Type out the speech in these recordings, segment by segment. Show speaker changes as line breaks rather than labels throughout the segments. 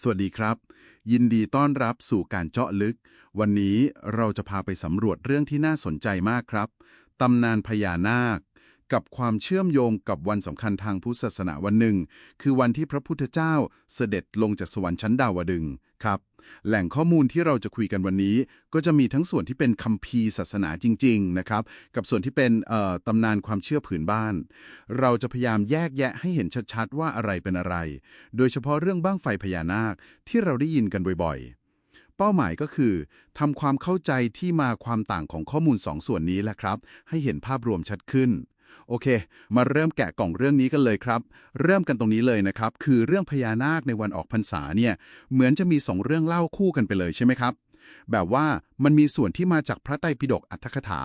สวัสดีครับ ยินดีต้อนรับสู่การเจาะลึก วันนี้เราจะพาไปสำรวจเรื่องที่น่าสนใจมากครับ ตำนานพญานาค กับความเชื่อมโยงกับวันสำคัญทางพุทธศาสนาวันหนึ่ง คือวันที่พระพุทธเจ้าเสด็จลงจากสวรรค์ชั้นดาวดึงครับ แหล่งข้อมูลที่เราจะคุยกันวันนี้ ก็จะมีทั้งส่วนที่เป็นคัมภีร์ศาสนาจริง ๆ นะครับ กับส่วนที่เป็นตำนานความเชื่อผืนบ้าน เราจะพยายามแยกแยะให้เห็นชัดๆว่าอะไรเป็นอะไร โดยเฉพาะเรื่องบ้างไฟพญานาคที่เราได้ยินกันบ่อยๆ เป้าหมายก็คือทำความเข้าใจที่มาความต่างของข้อมูลสองส่วนนี้แหละครับ ให้เห็นภาพรวมชัดขึ้น โอเค มาเริ่มแกะกล่องเรื่องนี้กันเลยครับ เริ่มกันตรงนี้เลยนะครับ คือเรื่องพญานาคในวันออกพรรษาเนี่ยเหมือนจะมีสองเรื่องเล่าคู่กันไปเลยใช่ไหมครับ แบบว่ามันมีส่วนที่มาจากพระไตรปิฎกอัตถกถา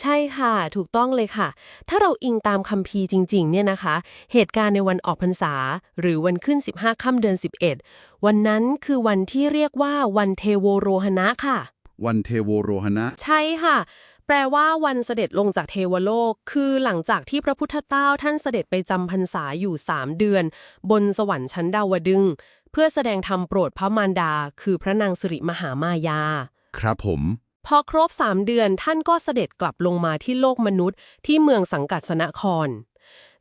ใช่ค่ะ ถูกต้องเลยค่ะ ถ้าเราอิงตามคัมภีร์จริง ๆ เนี่ยนะคะ เหตุการณ์ในวันออกพรรษา หรือวันขึ้น 15ค่ำเดือน 11 วันนั้นคือวันที่เรียกว่าวันเทโวโรหณะค่ะ
วันเทโวโรหณะ
ใช่ค่ะ แปลว่าวันเสด็จลงจากเทวโลก คือหลังจากที่พระพุทธเจ้าท่านเสด็จไปจำพรรษาอยู่3เดือน บนสวรรค์ชั้นดาวดึงส์เพื่อแสดงธรรมโปรดพระมารดา คือพระนางสิริมหามายา
ครับผม
พอครบ3เดือนท่านก็เสด็จกลับลงมาที่โลกมนุษย์ที่เมืองสังกัดสนคร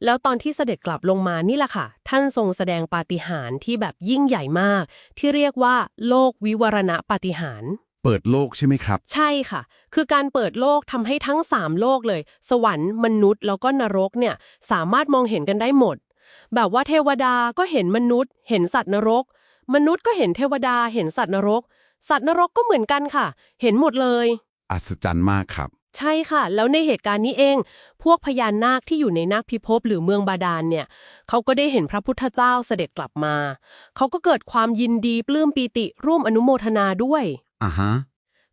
แล้วตอนที่เสด็จกลับลงมานี่แหละค่ะ ท่านทรงแสดงปาฏิหาริย์ที่แบบยิ่งใหญ่มาก ที่เรียกว่า โลกวิวรณะปาฏิหาริย์
เปิดโลกใช่ไหมครับ
ใช่ค่ะ คือการเปิดโลกทำให้ทั้ง 3 โลกเลย สวรรค์มนุษย์ แล้วก็นรกเนี่ยสามารถมองเห็นกันได้หมด แบบว่าเทวดาก็เห็นมนุษย์ เห็นสัตว์นรก มนุษย์ก็เห็นเทวดาเห็นสัตว์นรก สัตว์นรกก็เหมือนกันค่ะ เห็นหมดเลย
อัศจรรย์มากครับ
ใช่ค่ะ แล้วในเหตุการณ์นี้เอง พวกพญานาคที่อยู่ในนาคพิภพหรือเมืองบาดาลเนี่ยเขาก็ได้เห็นพระพุทธเจ้าเสด็จกลับมา เขาก็เกิดความยินดีปลื้มปีติร่วมอนุโมทนาด้วย
อ่าฮะ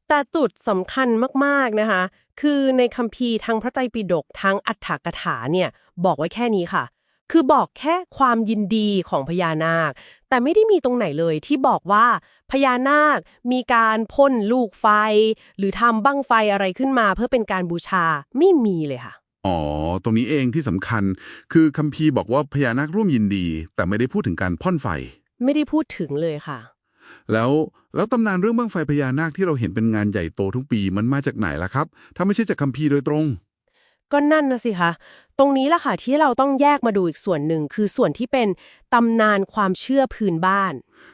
แต่จุดสำคัญมากๆนะคะ คือในคัมภีร์ทั้งพระไตรปิฎกทั้งอัฏฐกถาเนี่ย บอกไว้แค่นี้ค่ะ คือบอกแค่ความยินดีของพญานาค แต่ไม่ได้มีตรงไหนเลยที่บอกว่าพญานาคมีการพ่นลูกไฟ หรือทำบั้งไฟอะไรขึ้นมาเพื่อเป็นการบูชาไม่มีเลยค่ะ
อ๋อ ตรงนี้เองที่สำคัญ คือคัมภีร์บอกว่าพญานาคร่วมยินดี แต่ไม่ได้พูดถึงการพ่นไฟ
ไม่ได้พูดถึงเลยค่ะ
แล้วแล้วตำนานเรื่องบ้างไฟพญานาคที่เราเห็นเป็นงานใหญ่โตทุกปีมันมาจากไหนล่ะครับ ถ้าไม่ใช่จากคัมภีร์โดยตรง
ก็นั่นนะสิคะ ตรงนี้ล่ะค่ะที่เราต้องแยกมาดูอีกส่วนหนึ่ง คือส่วนที่เป็นตำนานความเชื่อพื้นบ้าน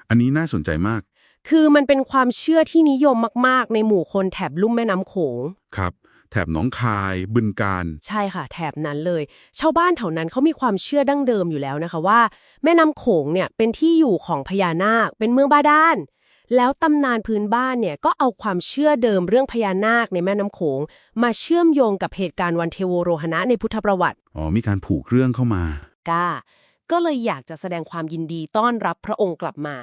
อันนี้น่าสนใจมาก
คือมันเป็นความเชื่อที่นิยมมาก ๆ ในหมู่คนแถบลุ่มแม่น้ำโขง
ครับ แถบหนองคาย บึงการ
ใช่ค่ะ แถบนั้นเลย ชาวบ้านแถวนั้นเขามีความเชื่อดั้งเดิมอยู่แล้วนะคะว่า แม่น้ำโขงเนี่ยเป็นที่อยู่ของพญานาค เป็นเมืองบาดาลแล้วตำนานพื้นบ้านเนี่ยก็เอาความเชื่อเดิมเรื่องพญานาคในแม่น้ำโขง มาเชื่อมโยงกับเหตุการณ์วันเทโวโรหณะในพุทธประวัติ
อ๋อ มีการผูกเรื่องเข้ามา
กาก็เลยอยากจะแสดงความยินดีต้อนรับพระองค์กลับมา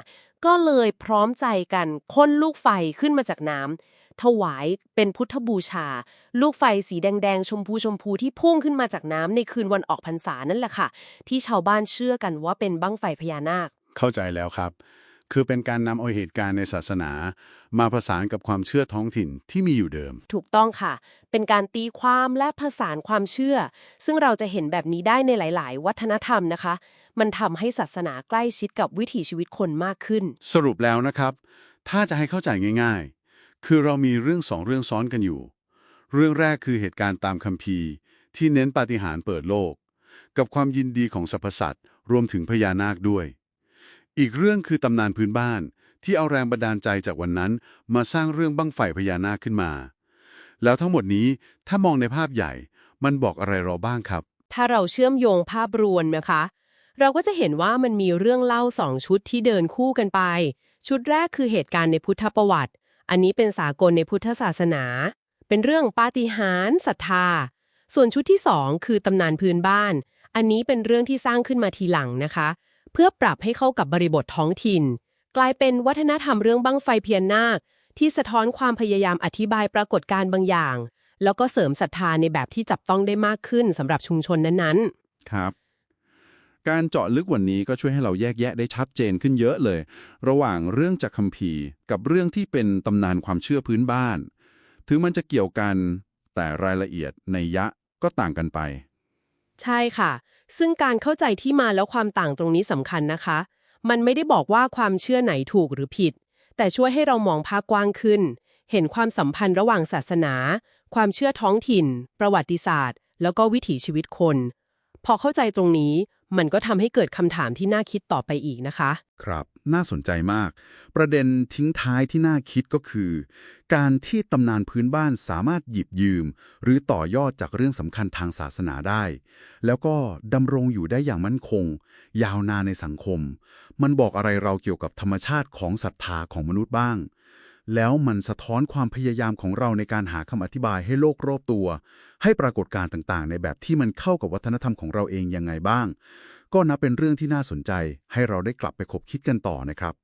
ก็เลยพร้อมใจกันค้นลูกไฟขึ้นมาจากน้ำ ถวายเป็นพุทธบูชา ลูกไฟสีแดงๆ ชมพูชมพูที่พุ่งขึ้นมาจากน้ำในคืนวันออกพรรษานั่นแหละค่ะ ที่ชาวบ้านเชื่อกันว่าเป็นบั้งไฟพญานาค
เข้าใจแล้วครับ คือเป็นการนำเอาเหตุการณ์ในศาสนา มาผสานกับความเชื่อท้องถิ่นที่มีอยู่เดิม
ถูกต้องค่ะ เป็นการตีความและผสานความเชื่อ ซึ่งเราจะเห็นแบบนี้ได้ในหลาย ๆ วัฒนธรรมนะคะ มันทำให้ศาสนาใกล้ชิดกับวิถีชีวิตคนมากขึ้น
สรุปแล้วนะครับ ถ้าจะให้เข้าใจง่าย ๆ คือเรามีเรื่องสองเรื่องซ้อนกันอยู่ เรื่องแรกคือเหตุการณ์ตามคัมภีร์ ที่เน้นปาฏิหาริย์เปิดโลก กับความยินดีของสรรพสัตว์รวมถึงพญานาคด้วย อีกเรื่องคือตำนานพื้นบ้านที่เอาแรงบันดาลใจจากวันนั้น มาสร้างเรื่องบั้งไฟพญานาคขึ้นมา แล้วทั้งหมดนี้ถ้ามองในภาพใหญ่ มันบอกอะไรเราบ้างครับ
ถ้าเราเชื่อมโยงภาพรวมนะคะ เราก็จะเห็นว่ามันมีเรื่องเล่าสองชุดที่เดินคู่กันไป ชุดแรกคือเหตุการณ์ในพุทธประวัติ อันนี้เป็นสากลในพุทธศาสนา เป็นเรื่องปาฏิหาริย์ศรัทธา ส่วนชุดที่สองคือตำนานพื้นบ้าน อันนี้เป็นเรื่องที่สร้างขึ้นมาทีหลังนะคะ เพื่อปรับให้เข้ากับบริบทท้องถิ่น กลายเป็นวัฒนธรรมเรื่องบั้งไฟเพียนนาค ที่สะท้อนความพยายามอธิบายปรากฏการณ์บางอย่าง แล้วก็เสริมศรัทธาในแบบที่จับต้องได้มากขึ้นสำหรับชุมชนนั้นๆ
ครับ การเจาะลึกวันนี้ก็ช่วยให้เราแยกแยะได้ชัดเจนขึ้นเยอะเลย ระหว่างเรื่องจากคัมภีร์ กับเรื่องที่เป็นตำนานความเชื่อพื้นบ้าน ถึงมันจะเกี่ยวกันแต่รายละเอียดในยะก็ต่างกันไป
ใช่ค่ะ ซึ่งการเข้าใจที่มาแล้วความต่างตรงนี้สำคัญนะคะ มันไม่ได้บอกว่าความเชื่อไหนถูกหรือผิด แต่ช่วยให้เรามองภาพกว้างขึ้น เห็นความสัมพันธ์ระหว่างศาสนา ความเชื่อท้องถิ่น ประวัติศาสตร์ แล้วก็วิถีชีวิตคน พอเข้าใจตรงนี้ มันก็ทำให้เกิดคำถามที่น่าคิดต่อไปอีกนะคะ
ครับ น่าสนใจมาก ประเด็นทิ้งท้ายที่น่าคิดก็คือ การที่ตำนานพื้นบ้านสามารถหยิบยืม หรือต่อยอดจากเรื่องสำคัญทางศาสนาได้ แล้วก็ดำรงอยู่ได้อย่างมั่นคง ยาวนานในสังคม มันบอกอะไรเราเกี่ยวกับธรรมชาติของศรัทธาของมนุษย์บ้าง แล้วมันสะท้อนความพยายามของเราในการหาคำอธิบายให้โลกรอบตัว ให้ปรากฏการณ์ต่างๆ ในแบบที่มันเข้ากับวัฒนธรรมของเราเองยังไงบ้าง ก็นับเป็นเรื่องที่น่าสนใจ ให้เราได้กลับไปคบคิดกันต่อนะครับ